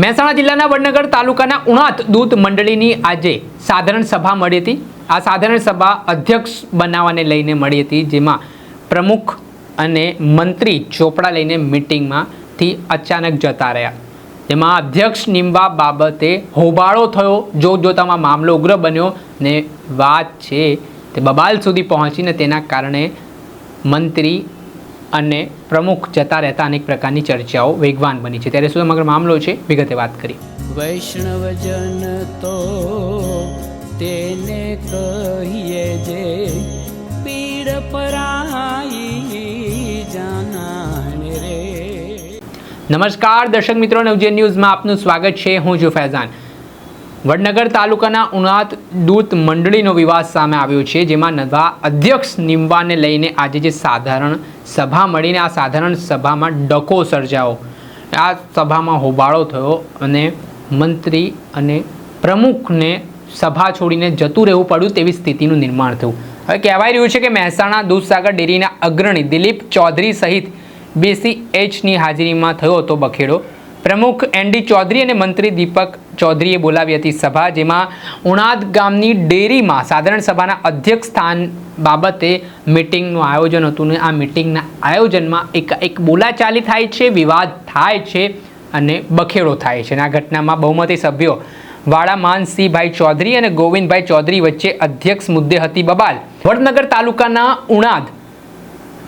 મહેસાણા જિલ્લાના વડનગર તાલુકાના ઉણાત દૂધ મંડળીની આજે સાધારણ સભા મળી હતી. આ સાધારણ સભા અધ્યક્ષ બનાવવાને લઈને મળી હતી, જેમાં પ્રમુખ અને મંત્રી ચોપડા લઈને મિટિંગમાંથી અચાનક જતા રહ્યા. જેમાં અધ્યક્ષ નિમવા બાબતે હોબાળો થયો, જોતજોતામાં મામલો ઉગ્ર બન્યો ને વાત છે તે બબાલ સુધી પહોંચીને તેના કારણે મંત્રી અને પ્રમુખ જતા રહેતા અનેક પ્રકારની ચર્ચાઓ વેગવાન બની છે. ત્યારે શું સમગ્ર મામલો છે? વિગતે વાત કરી. વૈષ્ણવજન તો તેને કહીએ જે પીડ પરાઈ જાનાને રે. નમસ્કાર દર્શક મિત્રો નવજે ન્યૂઝમાં આપનું સ્વાગત છે. હું છું ફૈઝાન. વડનગર તાલુકાના ઉનાત દૂત મંડળીનો વિવાદ સામે આવ્યો છે, જેમાં નવા અધ્યક્ષ નિમવાને લઈને આજે જે સાધારણ સભા મળીને આ સાધારણ સભામાં ડકો સર્જાયો. આ સભામાં હોબાળો થયો અને મંત્રી અને પ્રમુખને સભા છોડીને જતું રહેવું પડ્યું તેવી સ્થિતિનું નિર્માણ થયું. હવે કહેવાય રહ્યું છે કે મહેસાણા દૂધસાગર ડેરીના અગ્રણી દિલીપ ચૌધરી સહિત બીસી એચની હાજરીમાં થયો હતો બખેડો. પ્રમુખ એનડી ચૌધરી અને મંત્રી દીપક ચૌધરીએ બોલાવી હતી સભા, જેમાં ઉણાદ ગામની ડેરીમાં સાધારણ સભાના અધ્યક્ષ સ્થાન બાબતે મિટિંગનું આયોજન હતું ને આ મિટિંગના આયોજનમાં એક એક બોલાચાલી થાય છે, વિવાદ થાય છે અને બખેડો થાય છે. અને આ ઘટનામાં બહુમતી સભ્યો વાળા માનસિંહભાઈ ચૌધરી અને ગોવિંદભાઈ ચૌધરી વચ્ચે અધ્યક્ષ મુદ્દે હતી બબાલ. વડનગર તાલુકાના ઉણાદ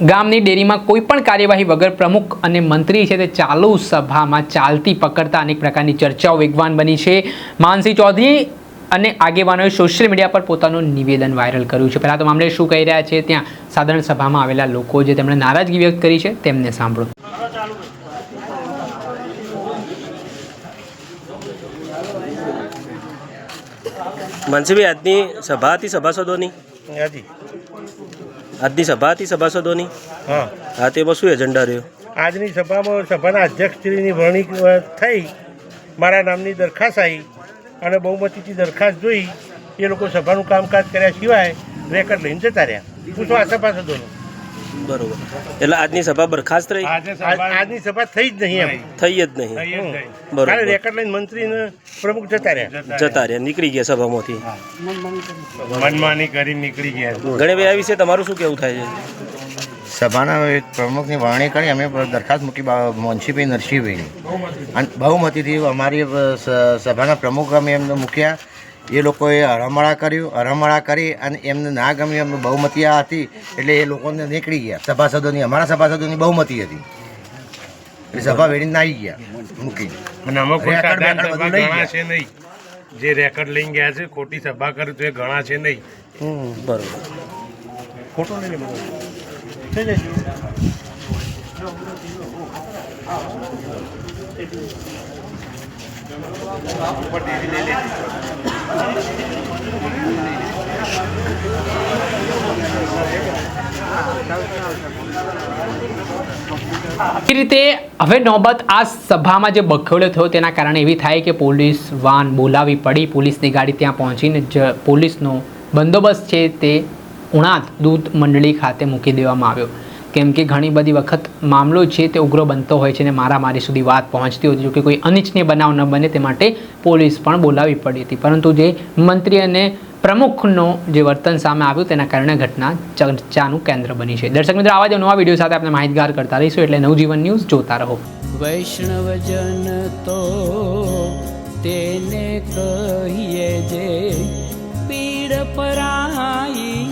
ગામની ડેરીમાં કોઈ પણ કાર્યવાહી વગર પ્રમુખ અને મંત્રી છે તે ચાલુ સભામાં ચાલતી પકડતા અનેક પ્રકારની ચર્ચાઓ વેગવાન બની છે. માનસિંહ ચૌધરી અને આગેવાનોએ સોશિયલ મીડિયા પર પોતાનું નિવેદન વાયરલ કર્યું છે. પહેલાં તો મામલે શું કહી રહ્યા છે? ત્યાં સાધારણ સભામાં આવેલા લોકો જે તેમણે નારાજગી વ્યક્ત કરી છે. તેમને સાંભળો. માનસીભાઈ આજની સભા હતી સભાસદોની? હાજી આજની સભા હતી સભાસદોની? હા. હા તેમાં શું એજન્ડા રહ્યો? આજની સભામાં સભાના અધ્યક્ષશ્રીની વરણી થઈ મારા નામની દરખાસ્ત આવી અને બહુમતીથી દરખાસ્ત જોઈ એ લોકો સભાનું કામકાજ કર્યા સિવાય રેકર્ડ લઈને જતા રહ્યા. પૂછો આ સભાસદોનું? બરોબર. એટલે આજની સભા બરખાસ્ત રહી? આજની સભા થઈ જ નહીં એમ. થઈ. જ નહીં. બરોબર. રેકર્ડ લઈને મંત્રીને પ્રમુખ જતા રહ્યા. જતા રહ્યા. નીકળી ગયા સભામાંથી. મનમાની કરી. નીકળી ગયા. ગણેશભાઈ આ વિશે તમારું શું કેવું થાય છે? સભાના પ્રમુખની વરણી કરી અમે દરખાસ્ત મૂકી મોનસીભાઈ નરસિંહભાઈની અને બહુમતીથી અમારી સભાના પ્રમુખ અમે એમને મૂક્યા. એ લોકોએ હરમળા કર્યું. હરમળા કરી અને એમને ના ગમ્યું એમને બહુમતી આ હતી એટલે એ લોકોને નીકળી ગયા. સભાસદોની અમારા સભાસદોની બહુમતી હતી. એ સભા વેડીને આવી ગયા મૂકીને. અને લઈ ગયા. છે નહીં. જે રેકર્ડ લઈને ગયા છે ખોટી સભા કરી તો એ ઘણા છે નહીં. બરોબર. ખોટો એ રીતે હવે નોબત આ સભામાં જે બખોડો થયો તેના કારણે એવી થાય કે પોલીસ વાન બોલાવી પડી. પોલીસની ગાડી ત્યાં પહોંચીને જ પોલીસનો બંદોબસ્ત છે તે ઉણાત દૂધ મંડળી ખાતે મૂકી દેવામાં આવ્યો. કેમ કે ઘણી બધી વખત મામલો છે તે ઉગ્ર બનતો હોય છે અને મારામારી સુધી વાત પહોંચતી હોતી જો કે કોઈ અનિચ્છનીય બનાવ ન બને તે માટે પોલીસ પણ બોલાવી પડી હતી. પરંતુ જે મંત્રી અને પ્રમુખનો જે વર્તન સામે આવ્યું તેના કારણે ઘટના ચર્ચાનું કેન્દ્ર બની છે. દર્શક મિત્રો, આવા જ નવા વીડિયો સાથે આપણે માહિતગાર કરતા રહીશું એટલે નવજીવન ન્યૂઝ જોતા રહો. વૈષ્ણવજન તો તેને કહીએ જે પીડ પરાઈ